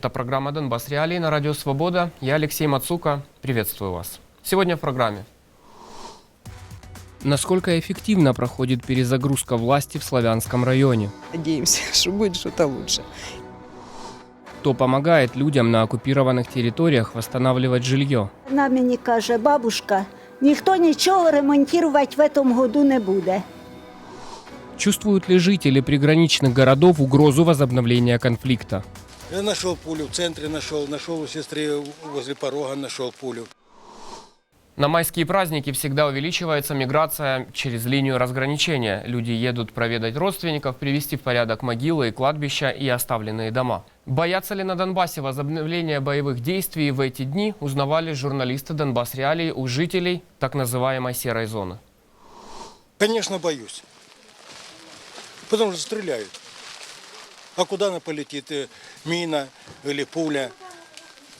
Это программа «Донбасс Реалии» на Радио Свобода. Я Алексей Мацука. Приветствую вас. Сегодня в программе. Насколько эффективно проходит перезагрузка власти в Славянском районе? Надеемся, что будет что-то лучше. Кто помогает людям на оккупированных территориях восстанавливать жилье? Вона мені каже, бабушка, ніхто нічого ремонтувати в цьому году не буде. Чувствуют ли жители приграничных городов угрозу возобновления конфликта? Я нашел пулю, в центре нашел, нашел у сестры возле порога, нашел пулю. На майские праздники всегда увеличивается миграция через линию разграничения. Люди едут проведать родственников, привести в порядок могилы и кладбища и оставленные дома. Боятся ли на Донбассе возобновления боевых действий в эти дни, узнавали журналисты Донбасс Реалии у жителей так называемой серой зоны. Конечно, боюсь. Потому что стреляют. А куда она полетит? Э, Мина или пуля?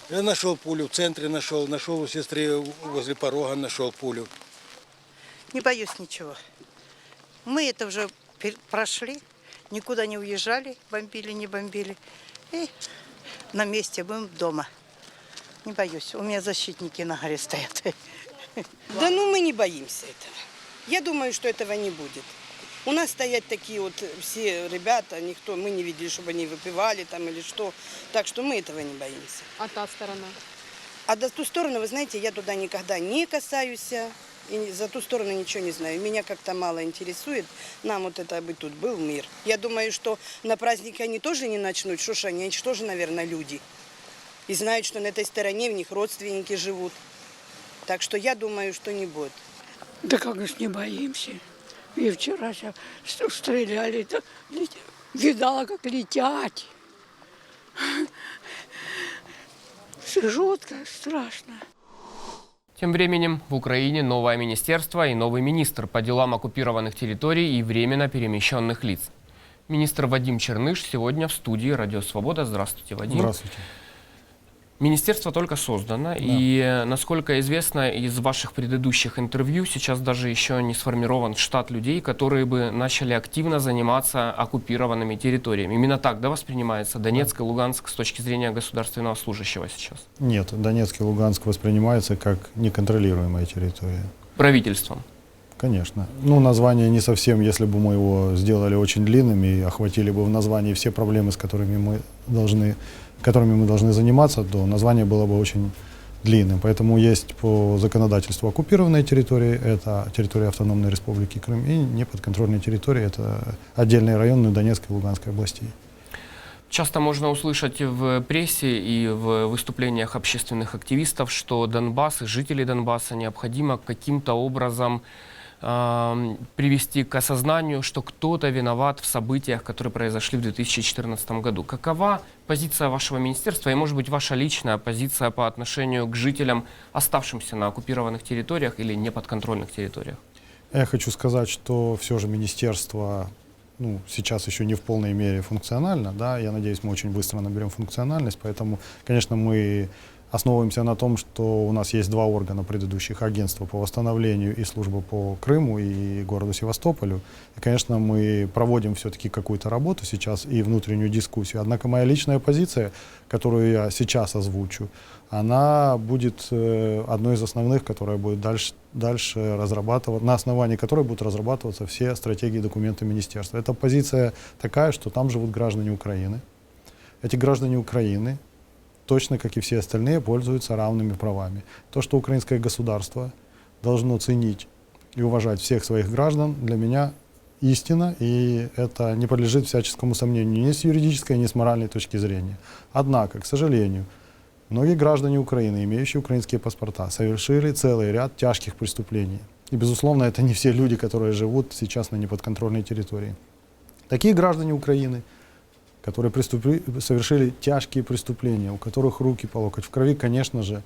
Я нашел пулю, в центре нашел, нашел у сестры возле порога, нашел пулю. Не боюсь ничего. Мы это уже прошли, никуда не уезжали, бомбили, не бомбили. И на месте будем дома. Не боюсь, у меня защитники на горе стоят. Да ну мы не боимся этого. Я думаю, что этого не будет. У нас стоят такие вот все ребята, никто, мы не видели, чтобы они выпивали там или что. Так что мы этого не боимся. А та сторона? А до ту сторону, вы знаете, я туда никогда не касаюсь. И ни- за ту сторону ничего не знаю. Меня как-то мало интересует. Нам вот это бы тут был мир. Я думаю, что на праздники они тоже не начнут. Что ж они, тоже, наверное, люди. И знают, что на этой стороне в них родственники живут. Так что я думаю, что не будет. Да как же не боимся. И вчера ст- стреляли, лет- видала, как летят. Жутко, страшно. Тем временем в Украине новое министерство и новый министр по делам оккупированных территорий и временно перемещенных лиц. Министр Вадим Черныш сегодня в студии Радио Свобода. Здравствуйте, Вадим. Здравствуйте. Министерство только создано, и, э, насколько известно из ваших предыдущих интервью, сейчас даже еще не сформирован штат людей, которые бы начали активно заниматься оккупированными территориями. Именно так, да, воспринимается Донецк и Луганск с точки зрения государственного служащего сейчас? Нет, Донецк и Луганск воспринимаются как неконтролируемая территория. Правительством. Конечно. Ну, название не совсем, если бы мы его сделали очень длинным и охватили бы в названии все проблемы, с которыми мы должны, которыми мы должны заниматься, то название было бы очень длинным. Поэтому есть по законодательству оккупированные территории, это территория автономной республики Крым, и неподконтрольные территории, это отдельные районы Донецкой и Луганской областей. Часто можно услышать в прессе и в выступлениях общественных активистов, что Донбасс и жители Донбасса необходимо каким-то образом привести к осознанию, что кто-то виноват в событиях, которые произошли в 2014 году. Какова позиция вашего министерства и, может быть, ваша личная позиция по отношению к жителям, оставшимся на оккупированных территориях или неподконтрольных территориях? Я хочу сказать, что все же министерство ну, сейчас еще не в полной мере функционально, да, я надеюсь, мы очень быстро наберем функциональность, поэтому, конечно, мы основываемся на том, что у нас есть два органа предыдущих, агентство по восстановлению и служба по Крыму и городу Севастополю. И, конечно, мы проводим все-таки какую-то работу сейчас и внутреннюю дискуссию. Однако моя личная позиция, которую я сейчас озвучу, она будет э, одной из основных, которая будет дальше, дальше разрабатывать, на основании которой будут разрабатываться все стратегии и документы министерства. Эта позиция такая, что там живут граждане Украины. Эти граждане Украины, точно как и все остальные, пользуются равными правами. То, что украинское государство должно ценить и уважать всех своих граждан, для меня истина, и это не подлежит всяческому сомнению ни с юридической, ни с моральной точки зрения. Однако, к сожалению, Многие граждане Украины, имеющие украинские паспорта, совершили целый ряд тяжких преступлений. И, безусловно, это не все люди, которые живут сейчас на неподконтрольной территории. Такие граждане Украины, которые приступи- совершили тяжкие преступления, у которых руки по локоть в крови, конечно же,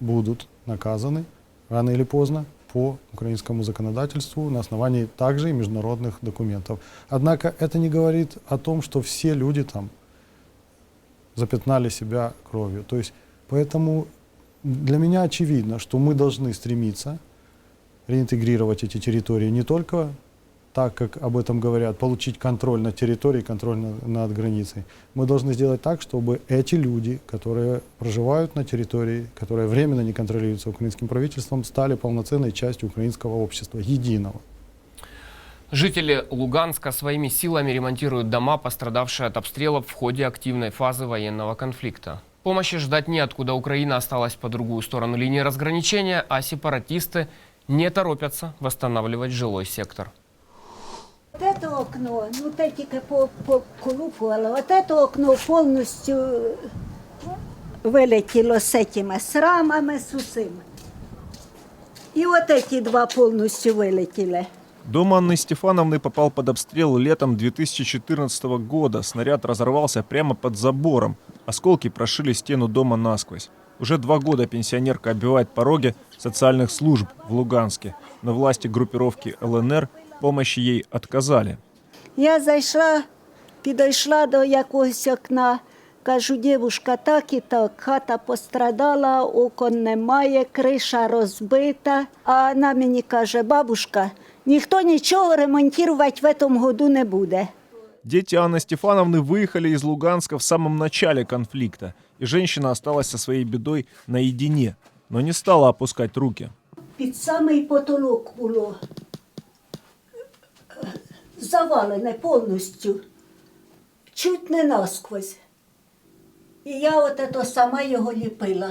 будут наказаны рано или поздно по украинскому законодательству на основании также и международных документов. Однако это не говорит о том, что все люди там запятнали себя кровью. То есть, поэтому для меня очевидно, что мы должны стремиться реинтегрировать эти территории не только так, как об этом говорят, получить контроль над территорией, контроль над, над границей. Мы должны сделать так, чтобы эти люди, которые проживают на территории, которые временно не контролируются украинским правительством, стали полноценной частью украинского общества, единого. Жители Луганска своими силами ремонтируют дома, пострадавшие от обстрелов в ходе активной фазы военного конфликта. Помощи ждать неоткуда. Украина осталась по другую сторону линии разграничения, а сепаратисты не торопятся восстанавливать жилой сектор. Вот это окно, ну те тільки по, поколупувало, вот это окно повністю вилетіло з цими срамами, з усім. І от ці два повністю вилетіли. Дом Анны Стефановны попал под обстрел летом 2014 года. Снаряд разорвался прямо под забором. Осколки прошили стену дома насквозь. Уже два года пенсионерка оббивает пороги социальных служб в Луганске. Но власти группировки ЛНР помощи ей отказали. Я зайшла, підійшла до якогось окна. Кажу, дівушка, так і так, хата пострадала, окон немає, криша розбита. А вона мені каже, бабушка, ніхто нічого ремонтувати в цьому году не буде. Дети Анны Стефановны выехали из Луганска в самом начале конфликта, и женщина осталась со своей бедой наедине, но не стала опускать руки. Під самий потолок було е, завалене повністю, чуть не насквозь. І я от ето сама його ліпила.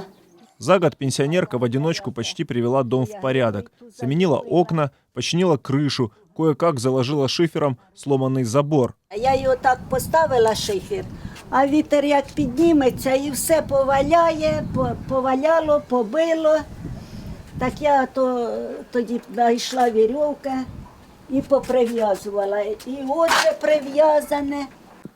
За год пенсионерка в одиночку почти привела дом в порядок. Заменила окна, починила крышу, кое-как заложила шифером сломанный забор. Я його так поставила шифер, а вітер як підніметься і все поваляє, по- поваляло, побило. Так я то, тоді знайшла вірьовка і поприв'язувала. І отже прив'язане.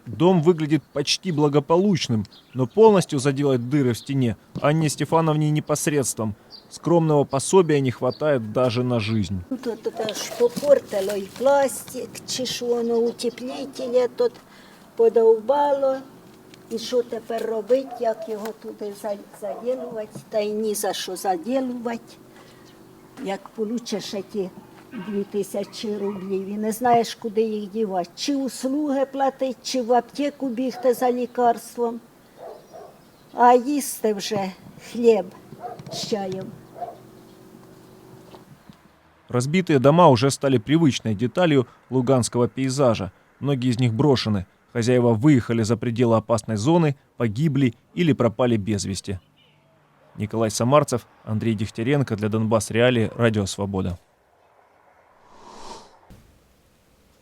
Дом выглядит почти благополучным, но полностью заделать дыры в стене Анне Стефановне непосредством. Скромного пособия не хватает даже на жизнь. Тут от таке ж попортило і пластик, чи що воно утеплітелі тут подовбало. І що тепер робити, як його туди за- заділувати, та й ні за що заділувати. Як получиш ті дві тисячі рублів і не знаєш, куди їх дівати. Чи услуги платити, чи в аптеку бігти за лікарством. А їсти вже хліб з чаєм. Разбитые дома уже стали привычной деталью луганского пейзажа. Многие из них брошены. Хозяева выехали за пределы опасной зоны, погибли или пропали без вести. Николай Самарцев, Андрей Дегтяренко для Донбасс Реалии, Радио Свобода.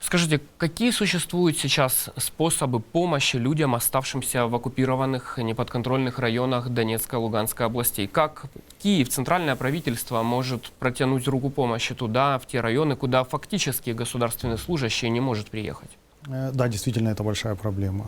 Скажите, какие существуют сейчас способы помощи людям, оставшимся в оккупированных неподконтрольных районах Донецкой и Луганской областей? Как Киев, центральное правительство, может протянуть руку помощи туда, в те районы, куда фактически государственный служащий не может приехать? Э, Да, действительно, это большая проблема.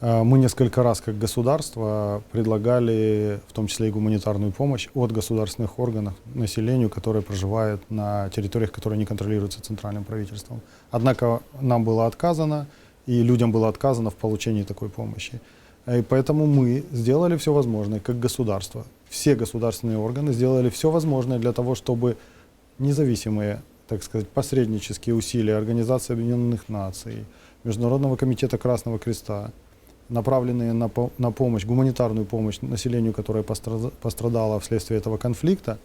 Э, Мы несколько раз как государство предлагали, в том числе и гуманитарную помощь от государственных органов населению, которое проживает на территориях, которые не контролируются центральным правительством. Однако нам было отказано, и людям было отказано в получении такой помощи. Э, И поэтому мы сделали все возможное, как государство. Все государственные органы сделали все возможное для того, чтобы независимые, так сказать, посреднические усилия Организации Объединенных Наций, Международного комитета Красного Креста, направленные на, на помощь, гуманитарную помощь населению, которое постра- пострадало вследствие этого конфликта,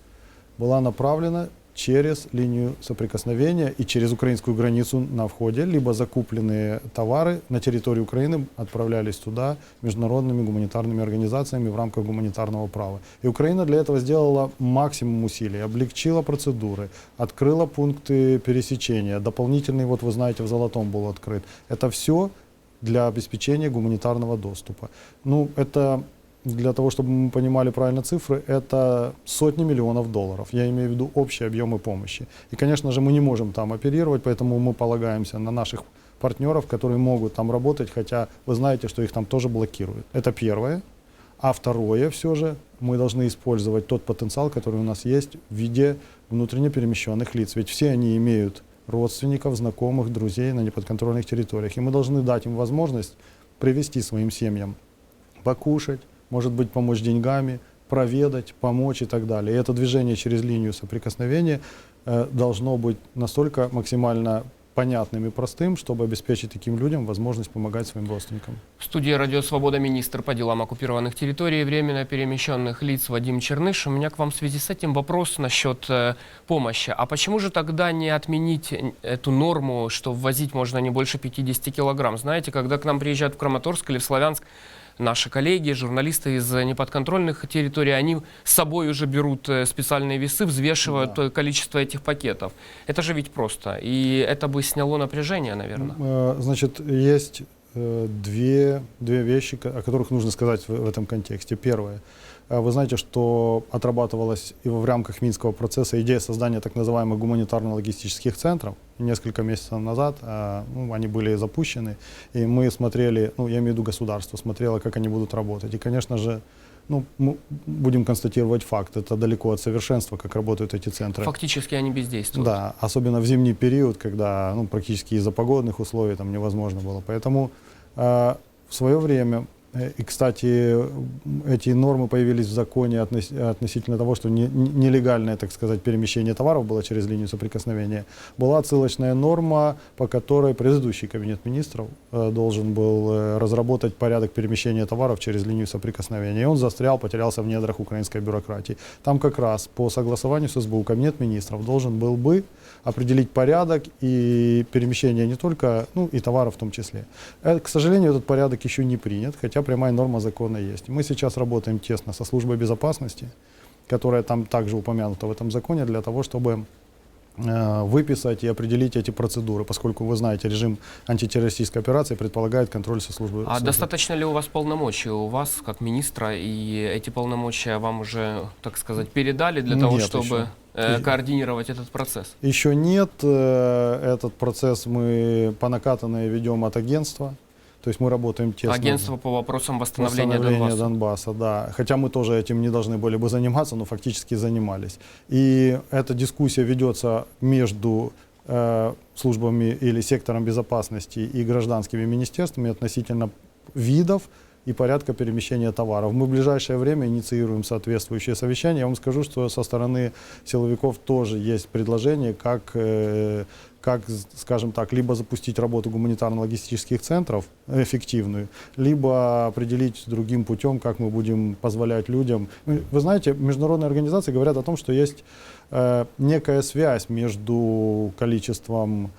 была направлена через линию соприкосновения и через украинскую границу на входе, либо закупленные товары на территории Украины отправлялись туда международными гуманитарными организациями в рамках гуманитарного права. И Украина для этого сделала максимум усилий, облегчила процедуры, открыла пункты пересечения, дополнительный, вот вы знаете, в Золотом был открыт. Это все для обеспечения гуманитарного доступа. Ну, это для того, чтобы мы понимали правильно цифры, это сотни миллионов долларов. Я имею в виду общие объемы помощи. И, конечно же, мы не можем там оперировать, поэтому мы полагаемся на наших партнеров, которые могут там работать, хотя вы знаете, что их там тоже блокируют. Это первое. А второе, все же, мы должны использовать тот потенциал, который у нас есть в виде внутренне перемещенных лиц. Ведь все они имеют родственников, знакомых, друзей на неподконтрольных территориях. И мы должны дать им возможность привести своим семьям покушать, может быть, помочь деньгами, проведать, помочь и так далее. И это движение через линию соприкосновения э, должно быть настолько максимально понятным и простым, чтобы обеспечить таким людям возможность помогать своим родственникам. В студии «Радио Свобода» министр по делам оккупированных территорий и временно перемещенных лиц Вадим Черныш. У меня к вам в связи с этим вопрос насчет э, помощи. А почему же тогда не отменить э, эту норму, что ввозить можно не больше 50 килограмм? Знаете, когда к нам приезжают в Краматорск или в Славянск, наши коллеги, журналисты из э, неподконтрольных территорий, они с собой уже берут э, специальные весы, взвешивают Да. количество этих пакетов. Это же ведь просто. И это бы сняло напряжение, наверное. Э, Значит, есть две, две вещи, о которых нужно сказать в, в этом контексте. Первое. Э, Вы знаете, что отрабатывалась и в рамках Минского процесса идея создания так называемых гуманитарно-логистических центров. Несколько месяцев назад э, ну, они были запущены, и мы смотрели, ну, я имею в виду государство, смотрело, как они будут работать. И, конечно же, ну, мы будем констатировать факт, это далеко от совершенства, как работают эти центры. Фактически они бездействуют. Да, особенно в зимний период, когда ну, практически из-за погодных условий там невозможно было. Поэтому э, в свое время, и, кстати, эти нормы появились в законе относ- относительно того, что не- не- нелегальное, так сказать, перемещение товаров было через линию соприкосновения, была отсылочная норма, по которой предыдущий кабинет министров э, должен был э, разработать порядок перемещения товаров через линию соприкосновения. И он застрял, потерялся в недрах украинской бюрократии. Там как раз по согласованию с СБУ кабинет министров должен был бы определить порядок и перемещение не только, ну и товаров в том числе. Э, К сожалению, этот порядок еще не принят, хотя прямая норма закона есть. Мы сейчас работаем тесно со службой безопасности, которая там также упомянута в этом законе, для того, чтобы э, выписать и определить эти процедуры, поскольку вы знаете, режим антитеррористической операции предполагает контроль со службой. А службой. достаточно ли у вас полномочий у вас, как министра, и эти полномочия вам уже, так сказать, передали для того, Нет чтобы еще. Э, координировать этот процесс? Еще нет. э, Этот процесс мы по накатанной ведем от агентства. То есть мы работаем тесно. Агентство по вопросам восстановления, Восстановления Донбасса. Донбасса, да. Хотя мы тоже этим не должны были бы заниматься, но фактически занимались. И эта дискуссия ведется между э, службами или сектором безопасности и гражданскими министерствами относительно видов и порядка перемещения товаров. Мы в ближайшее время инициируем соответствующее совещание. Я вам скажу, что со стороны силовиков тоже есть предложение, как, э, как скажем так, либо запустить работу гуманитарно-логистических центров эффективную, либо определить другим путем, как мы будем позволять людям. Ну, Вы знаете, международные организации говорят о том, что есть э, некая связь между количеством э,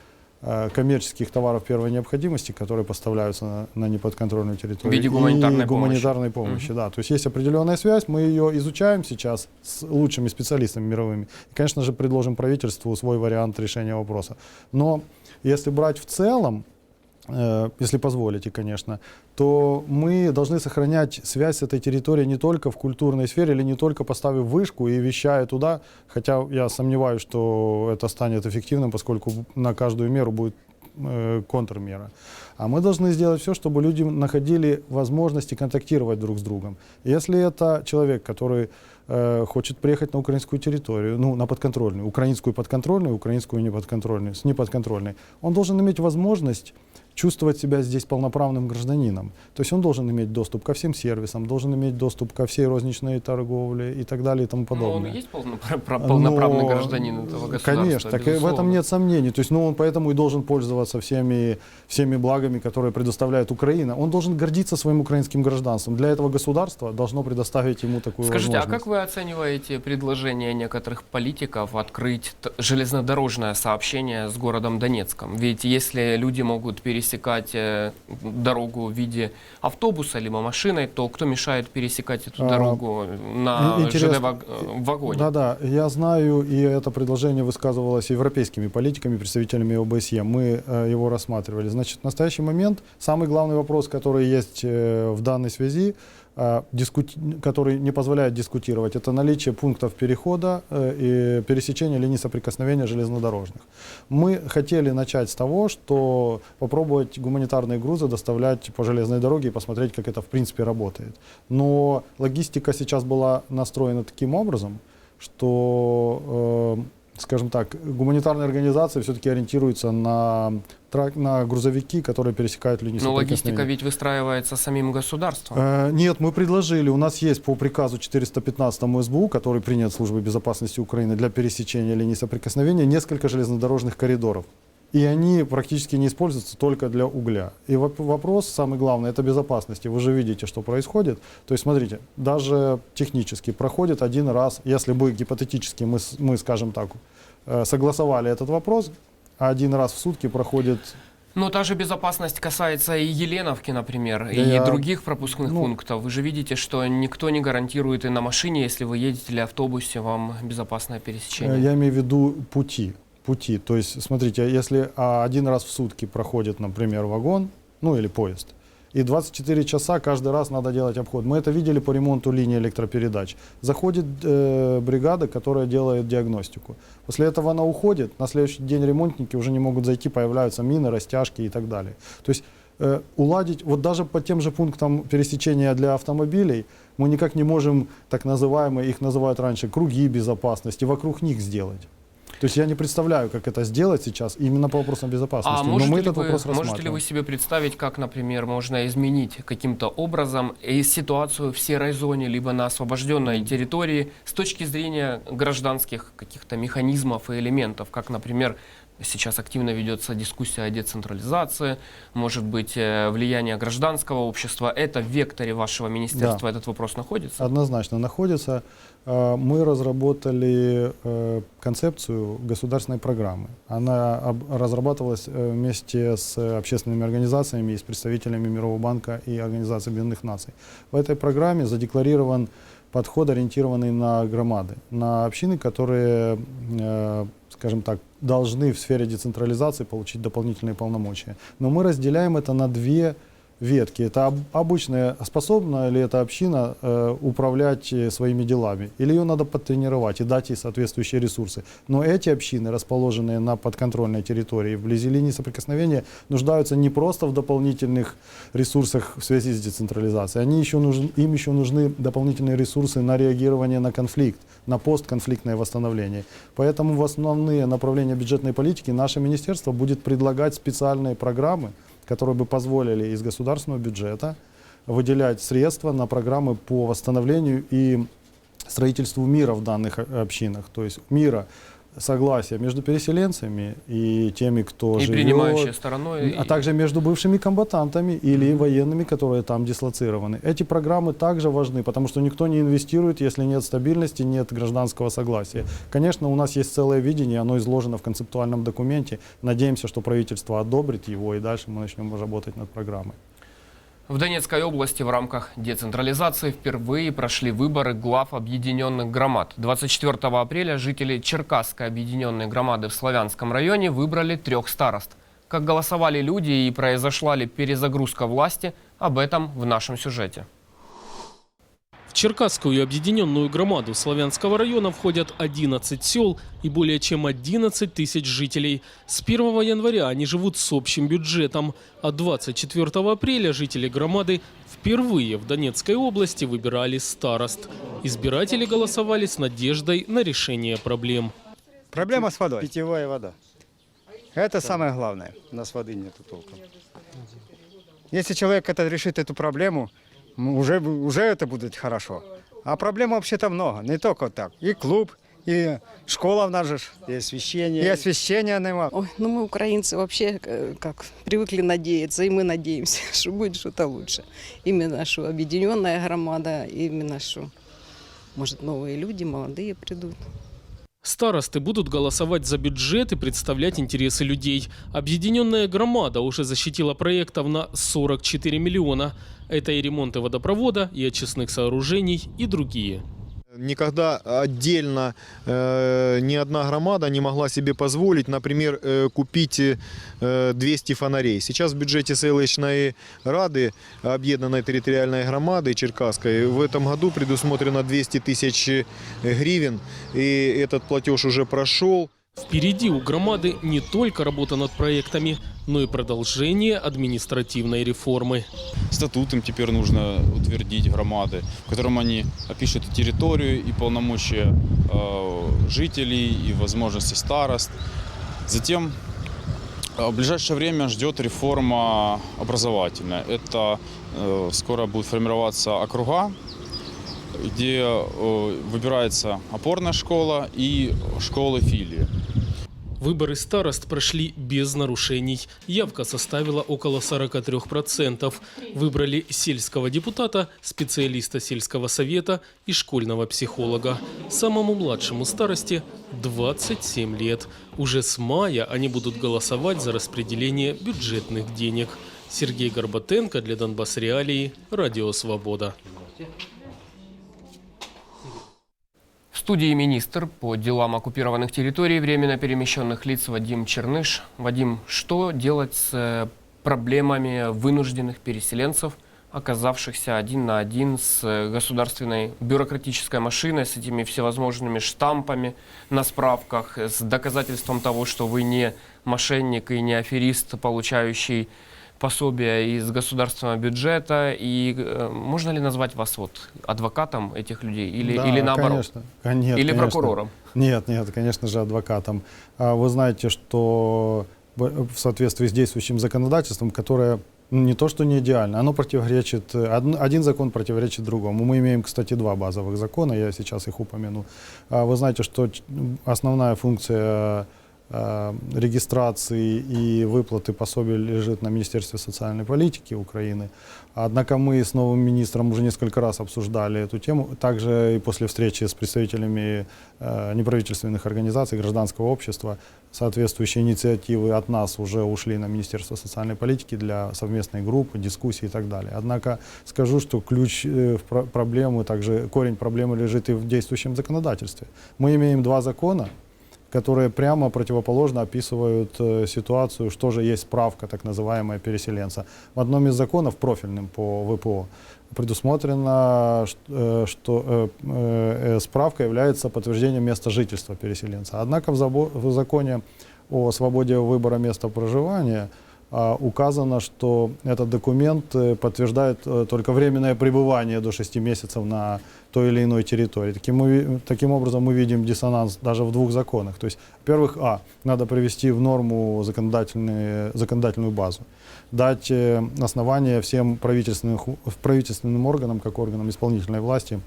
коммерческих товаров первой необходимости, которые поставляются на, на неподконтрольную территорию. В виде гуманитарной и помощи. гуманитарной помощи. Да, то есть есть определенная связь, мы ее изучаем сейчас с лучшими специалистами мировыми. И, конечно же, предложим правительству свой вариант решения вопроса. Но если брать в целом, э, если позволите, конечно, то мы должны сохранять связь с этой территорией не только в культурной сфере или не только поставив вышку и вещая туда, хотя я сомневаюсь, что это станет эффективным, поскольку на каждую меру будет э, контрмера. А мы должны сделать все, чтобы люди находили возможности контактировать друг с другом. Если это человек, который э, хочет приехать на украинскую территорию, ну, на подконтрольную, украинскую подконтрольную, украинскую неподконтрольную, с неподконтрольной, он должен иметь возможность чувствовать себя здесь полноправным гражданином. То есть он должен иметь доступ ко всем сервисам, должен иметь доступ ко всей розничной торговле и так далее и тому он подобное. и есть полнопра- пра- полноправный Но, гражданин этого государства, Конечно, так и в этом безусловно. нет сомнений. То есть, ну, он поэтому и должен пользоваться всеми, всеми благами, которые предоставляет Украина. Он должен гордиться своим украинским гражданством. Для этого государство должно предоставить ему такую Скажите, а возможность. как вы оцениваете предложение некоторых политиков открыть железнодорожное сообщение с городом Донецком? Ведь если люди могут пересекать э, дорогу в виде автобуса либо машиной, то кто мешает пересекать эту А, дорогу на и- интересно. ЖД-вагоне? Да-да, я знаю, и это предложение высказывалось европейскими политиками, представителями ОБСЕ. Мы э, его рассматривали. Значит, в настоящий момент самый главный вопрос, который есть э, в данной связи, э, который не позволяет дискутировать, это наличие пунктов перехода э, и пересечения линий соприкосновения железнодорожных. Мы хотели начать с того, что попробовать гуманитарные грузы доставлять по железной дороге и посмотреть, как это в принципе работает. Но логистика сейчас была настроена таким образом, что, э, скажем так, гуманитарные организации все-таки ориентируются на, на грузовики, которые пересекают линии Но логистика ведь выстраивается самим государством. Э, Нет, мы предложили, у нас есть по приказу 415 СБУ, который принят Службой безопасности Украины для пересечения линии соприкосновения, несколько железнодорожных коридоров. И они практически не используются только для угля. И воп- вопрос, самый главный, это безопасности. Вы же видите, что происходит. То есть, смотрите, даже технически проходит один раз, если бы гипотетически мы, мы скажем так, э, согласовали этот вопрос, один раз в сутки проходит Но та же безопасность касается и Еленовки, например, Да и я- других пропускных ну- пунктов. Вы же видите, что никто не гарантирует и на машине, если вы едете или автобусе, вам безопасное пересечение. Э, Я имею в виду пути. Пути. То есть, смотрите, если а, один раз в сутки проходит, например, вагон, ну или поезд, и 24 часа каждый раз надо делать обход. Мы это видели по ремонту линии электропередач. Заходит э, бригада, которая делает диагностику. После этого она уходит, на следующий день ремонтники уже не могут зайти, появляются мины, растяжки и так далее. То есть э, уладить, вот даже по тем же пунктам пересечения для автомобилей, мы никак не можем, так называемые, их называют раньше, круги безопасности, вокруг них сделать. То есть я не представляю, как это сделать сейчас именно по вопросам безопасности. А Но можете, мы ли этот вы, вопрос можете ли рассматриваем. вы себе представить, как, например, можно изменить каким-то образом и ситуацию в серой зоне, либо на освобожденной территории с точки зрения гражданских каких-то механизмов и элементов, как, например, Сейчас активно ведется дискуссия о децентрализации, может быть, э, влияние гражданского общества. Это в векторе вашего министерства этот вопрос находится? Однозначно находится. Э, Мы разработали э, концепцию государственной программы. Она разрабатывалась э, вместе с общественными организациями и с представителями Мирового банка и Организации Объединенных Наций. В этой программе задекларирован подход, ориентированный на громады, на общины, которые, скажем так, должны в сфере децентрализации получить дополнительные полномочия. Но мы разделяем это на две ветки. Это об- обычная, способна ли эта община э, управлять э, своими делами? Или ее надо подтренировать и дать ей соответствующие ресурсы? Но эти общины, расположенные на подконтрольной территории, вблизи линии соприкосновения, нуждаются не просто в дополнительных ресурсах в связи с децентрализацией, они еще нужны, им еще нужны дополнительные ресурсы на реагирование на конфликт, на постконфликтное восстановление. Поэтому в основные направления бюджетной политики наше министерство будет предлагать специальные программы, которые бы позволили из государственного бюджета выделять средства на программы по восстановлению и строительству мира в данных о- общинах. То есть мира, согласия между переселенцами и теми, кто И живет. принимающей стороной. А и- также между бывшими комбатантами или военными, которые там дислоцированы. Эти программы также важны, потому что никто не инвестирует, если нет стабильности, нет гражданского согласия. Конечно, у нас есть целое видение, оно изложено в концептуальном документе. Надеемся, что правительство одобрит его, и дальше мы начнем работать над программой. В Донецкой области в рамках децентрализации впервые прошли выборы глав объединенных громад. 24 апреля жители Черкасской объединенной громады в Славянском районе выбрали трех старост. Как голосовали люди и произошла ли перезагрузка власти, об этом в нашем сюжете. В Черкасскую объединенную громаду Славянского района входят 11 сел и более чем 11 тысяч жителей. С 1 января они живут с общим бюджетом, а 24 апреля жители громады впервые в Донецкой области выбирали старост. Избиратели голосовали с надеждой на решение проблем. Проблема с водой. Питьевая вода. Это самое главное. У нас воды нету толком. Если человек это решит эту проблему, уже, бу- уже это будет хорошо. А проблем вообще-то много. Не только так. И клуб, и школа в нас же. И освещение. И освещения нема. Ой, ну мы, украинцы, вообще э, как привыкли надеяться, и мы надеемся, что будет что-то лучше. Именно что объединенная громада, именно что, может, новые люди, молодые придут. Старосты будут голосовать за бюджет и представлять интересы людей. Объединенная громада уже защитила проектов на 44 миллиона. Это и ремонты водопровода, и очистных сооружений, и другие. Никогда отдельно э, ни одна громада не могла себе позволить, например, э, купить э, 200 фонарей. Сейчас в бюджете селищной рады, объединенной территориальной громады Черкасской, в этом году предусмотрено 200 тысяч гривен, и этот платеж уже прошел. Впереди у громады не только работа над проектами, но и продолжение административной реформы. статутом теперь нужно утвердить громады, в котором они опишут и территорию, и полномочия э, жителей, и возможности старост. Затем э, в ближайшее время ждет реформа образовательная. Это э, скоро будет формироваться округа, где э, выбирается опорная школа и школы филии. Выборы старост прошли без нарушений. Явка составила около 43%. Выбрали сельского депутата, специалиста сельского совета и школьного психолога. Самому младшему старости 27 лет. Уже с мая они будут голосовать за распределение бюджетных денег. Сергей Горбатенко для Донбасс Реалии, Радио Свобода. В студии министр по делам оккупированных территорий, временно перемещенных лиц Вадим Черныш. Вадим, что делать с э, проблемами вынужденных переселенцев, оказавшихся один на один с э, государственной бюрократической машиной, с этими всевозможными штампами на справках, с доказательством того, что вы не мошенник и не аферист, получающий пособия из государственного бюджета. И э, можно ли назвать вас вот адвокатом этих людей или, Да, или наоборот? Конечно, конечно, Или конечно. прокурором? Нет, нет, конечно же, адвокатом. А Вы знаете, что в соответствии с действующим законодательством, которое ну, не то, что не идеально, оно противоречит, один, закон противоречит другому. Мы имеем, кстати, два базовых закона, я сейчас их упомяну. А Вы знаете, что основная функция регистрации и выплаты пособий лежит на Министерстве социальной политики Украины. Однако мы с новым министром уже несколько раз обсуждали эту тему, также и после встречи с представителями э, неправительственных организаций, гражданского общества. Соответствующие инициативы от нас уже ушли на Министерство социальной политики для совместной группы, дискуссий и так далее. Однако скажу, что ключ э, в про- проблемы, также корень проблемы лежит и в действующем законодательстве. Мы имеем два закона, которые прямо противоположно описывают э, ситуацию, что же есть справка, так называемая переселенца. В одном из законов, профильным по ВПО, предусмотрено, э, что э, справка является подтверждением места жительства переселенца. Однако в, законе о свободе выбора места проживания указано, что этот документ э, подтверждает э, только временное пребывание до 6 месяцев на той или иной территории. Таким, мы таким образом мы видим диссонанс даже в двух законах. То есть, во-первых, а, надо привести в норму законодательную базу, дать э, основания всем правительственных, правительственным органам, как органам исполнительной власти,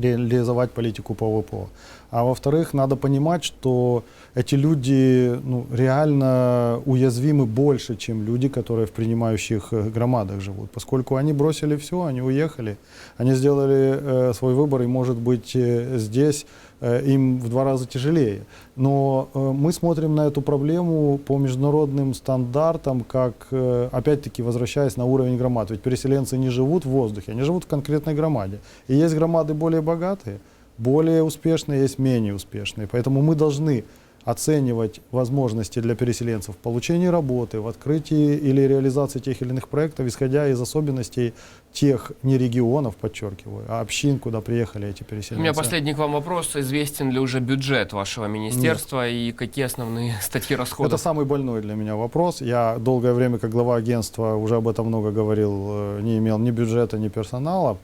реализовать политику по ВПО. А во-вторых, надо понимать, что эти люди ну, реально уязвимы больше, чем люди, которые в принимающих э, громадах живут, поскольку они бросили все, они уехали, они сделали э, свой выбор, и, может быть, э, здесь им в два раза тяжелее. Но э, мы смотрим на эту проблему по международным стандартам, как, э, опять-таки, возвращаясь на уровень громад. Ведь переселенцы не живут в воздухе, они живут в конкретной громаде. И есть громады более богатые, более успешные, есть менее успешные. Поэтому мы должны оценивать возможности для переселенцев в получении работы, в открытии или реализации тех или иных проектов, исходя из особенностей тех не регионов, подчеркиваю, а общин, куда приехали эти У переселенцы. меня последний к вам вопрос. Известен ли уже бюджет вашего министерства и какие основные статьи расходов? Это самый больной для меня вопрос. Я долгое время, как глава агентства, уже об этом много говорил, э, не имел ни бюджета, ни персонала.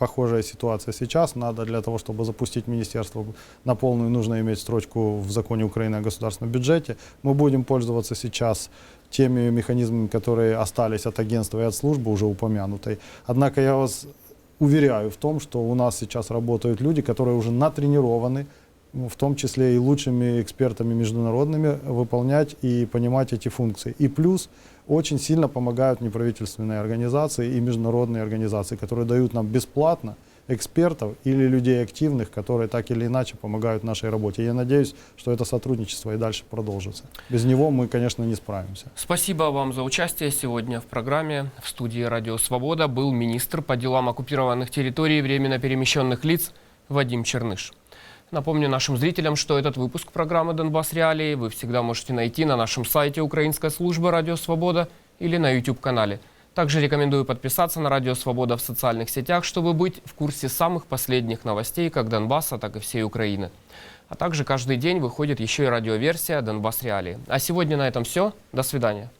Похожая ситуация сейчас. Надо для того, чтобы запустить министерство на полную, нужно иметь строчку в законе Украины о государственном бюджете. Мы будем пользоваться сейчас теми механизмами, которые остались от агентства и от службы, уже упомянутой. Однако я вас уверяю в том, что у нас сейчас работают люди, которые уже натренированы, в том числе и лучшими экспертами международными, выполнять и понимать эти функции. И плюс очень сильно помогают неправительственные организации и международные организации, которые дают нам бесплатно экспертов или людей активных, которые так или иначе помогают нашей работе. Я надеюсь, что это сотрудничество и дальше продолжится. Без него мы, конечно, не справимся. Спасибо вам за участие сегодня в программе. В студии «Радио Свобода» был министр по делам оккупированных территорий временно перемещенных лиц Вадим Черныш. Напомню нашим зрителям, что этот выпуск программы «Донбасс Реалии» вы всегда можете найти на нашем сайте Украинской службы «Радио Свобода» или на YouTube-канале. Также рекомендую подписаться на «Радио Свобода» в социальных сетях, чтобы быть в курсе самых последних новостей как Донбасса, так и всей Украины. А также каждый день выходит еще и радиоверсия «Донбасс Реалии». А сегодня на этом все. До свидания.